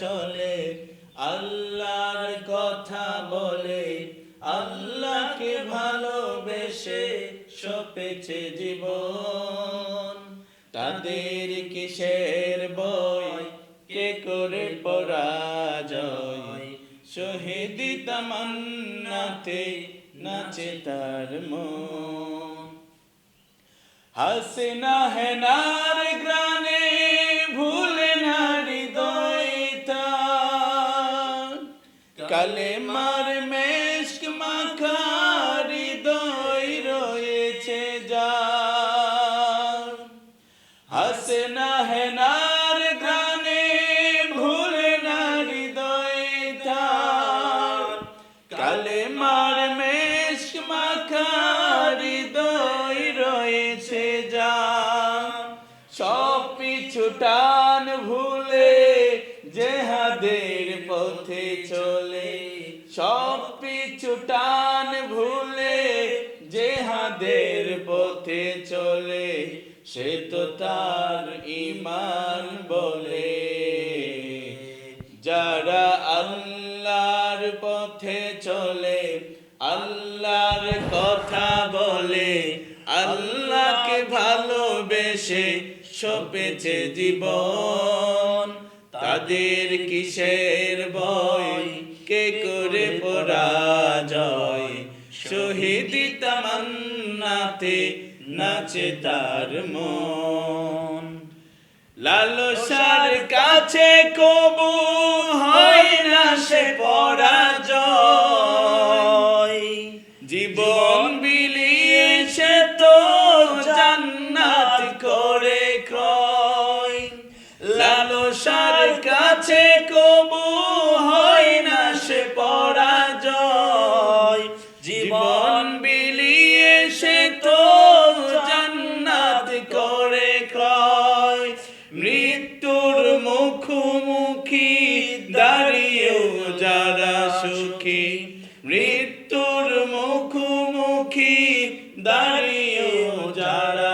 চলে, আল্লাহর কথা বলে, আল্লাহকে ভালোবেসে সপেছে জীবন। তাদের কিসের বই? কে করে পরাজয় শহীদি তামান্নাতে নাচে তার মন। হাসিনা হেনার গ্রানে কালে মার মেশক মাখারি হৃদয় রয়েছে যা হাসিনা হেনার গ্রানে ভুলে না হৃদয়তা কালে মার মেশক মাখা হৃদয় রয়েছে যা সব পিছু টান ভুলে জেহাদের পথে চলে, সব পিছু টান ভুলে জেহাদের পথে চলে, সে তো তার ইমান বলে। যারা আল্লাহর পথে চলে, আল্লাহর কথা বলে, আল্লাহকে ভালোবেসে সপেছে জীবন। তাদের কিসের বয় কে করে পরাজয়? শহীদ তামান্নাতে নাচে তার মন। লালসার কাছে কবু হয় না সে পরাজয়। জীবন বিলিয়ে সে তো জান্নাত করে ক্রয়। মৃত্যুর মুখোমুখি দাঁড়িয়েও যারা সুখী। মৃত্যুর মুখোমুখি দাঁড়িয়েও যারা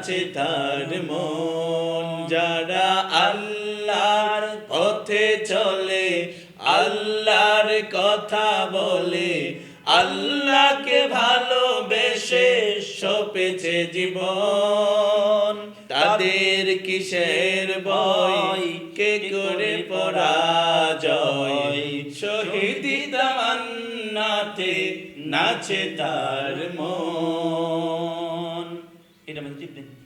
নাচে তার মন। যারা আল্লাহর পথে চলে, আল্লাহর কথা বলে, আল্লাহকে ভালোবেসে সপেছে জীবন। তাদের কিসের ভয়? কে করে পরাজয়? শহীদি তামান্নাতে নাচে তার মন। Tidak menciptakan